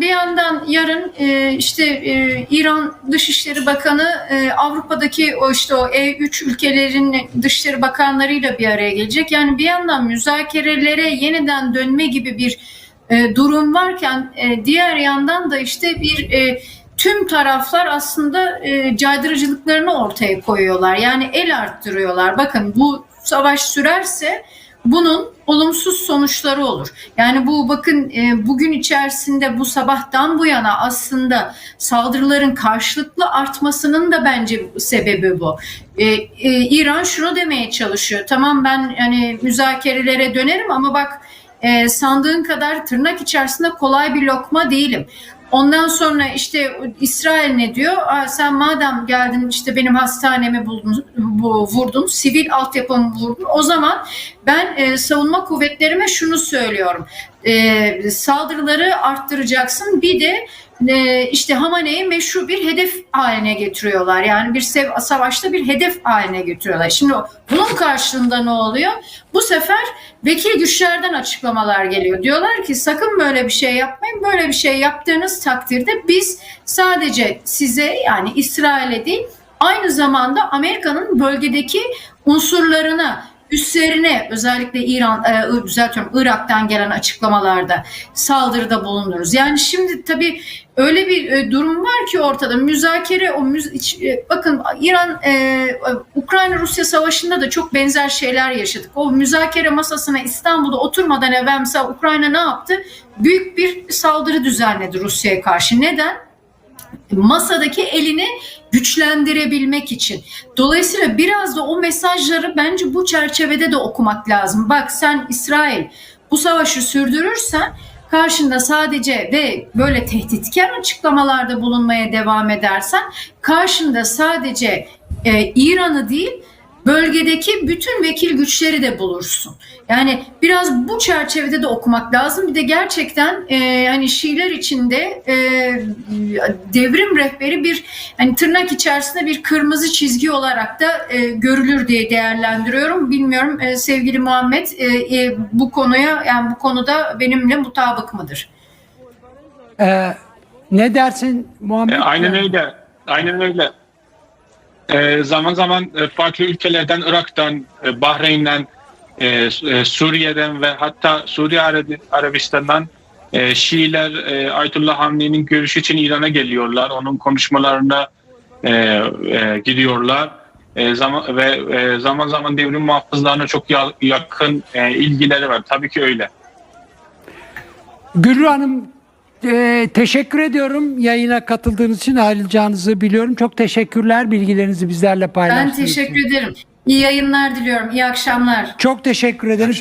Bir yandan yarın e, işte e, İran Dışişleri Bakanı e, Avrupa'daki o işte o E3 ülkelerin dışişleri bakanlarıyla bir araya gelecek. Yani bir yandan müzakerelere yeniden dönme gibi bir e, durum varken e, diğer yandan da işte bir e, tüm taraflar aslında e, caydırıcılıklarını ortaya koyuyorlar. Yani el arttırıyorlar. Bakın bu savaş sürerse bunun olumsuz sonuçları olur. Yani bu bakın e, bugün içerisinde bu sabahtan bu yana aslında saldırıların karşılıklı artmasının da bence sebebi bu. E, e, İran şunu demeye çalışıyor. Tamam ben yani müzakerelere dönerim ama bak sandığın kadar tırnak içerisinde kolay bir lokma değilim. Ondan sonra işte İsrail ne diyor? Aa, sen madem geldin işte benim hastanemi buldun, bu, vurdun, sivil altyapımı vurdun. O zaman ben e, savunma kuvvetlerime şunu söylüyorum. E, saldırıları arttıracaksın. Bir de e, işte Hamane'yi meşru bir hedef haline getiriyorlar. Yani bir sev- savaşta bir hedef haline getiriyorlar. Şimdi bunun karşılığında ne oluyor? Bu sefer vekil güçlerden açıklamalar geliyor. Diyorlar ki sakın böyle bir şey yapmayın. Böyle bir şey yaptığınız takdirde biz sadece size yani İsrail'e değil aynı zamanda Amerika'nın bölgedeki unsurlarına üstlerine özellikle İran, e, düzeltiyorum Irak'tan gelen açıklamalarda saldırıda bulunuruz. Yani şimdi tabii öyle bir e, durum var ki ortada müzakere o müz- e, bakın İran e, e, Ukrayna Rusya savaşında da çok benzer şeyler yaşadık. O müzakere masasına İstanbul'da oturmadan evvel mesela Ukrayna ne yaptı? Büyük bir saldırı düzenledi Rusya'ya karşı. Neden? Masadaki elini güçlendirebilmek için. Dolayısıyla biraz da o mesajları bence bu çerçevede de okumak lazım. Bak sen İsrail bu savaşı sürdürürsen karşında sadece ve böyle tehditkar açıklamalarda bulunmaya devam edersen karşında sadece e, İran'ı değil bölgedeki bütün vekil güçleri de bulursun. Yani biraz bu çerçevede de okumak lazım. Bir de gerçekten e, hani Şiiler içinde e, devrim rehberi bir hani tırnak içerisinde bir kırmızı çizgi olarak da e, görülür diye değerlendiriyorum. Bilmiyorum e, sevgili Muhammed e, e, bu konuya yani bu konuda benimle mutabık mıdır? Ee, ne dersin Muhammed? E, aynen öyle. Aynen öyle. E, zaman zaman e, farklı ülkelerden, Irak'tan, e, Bahreyn'den, e, e, Suriye'den ve hatta Arabi- Arabistan'dan e, Şiiler e, Ayetullah Hamdi'nin görüşü için İran'a geliyorlar. Onun konuşmalarına e, e, gidiyorlar. E, zaman ve e, zaman zaman devrim muhafızlarına çok ya- yakın e, ilgileri var. Tabii ki öyle. Gülru Hanım e, teşekkür ediyorum yayına katıldığınız için ayrılacağınızı biliyorum. Çok teşekkürler bilgilerinizi bizlerle Ben paylaştığınız için. teşekkür ederim. İyi yayınlar diliyorum. İyi akşamlar. Çok teşekkür ederim.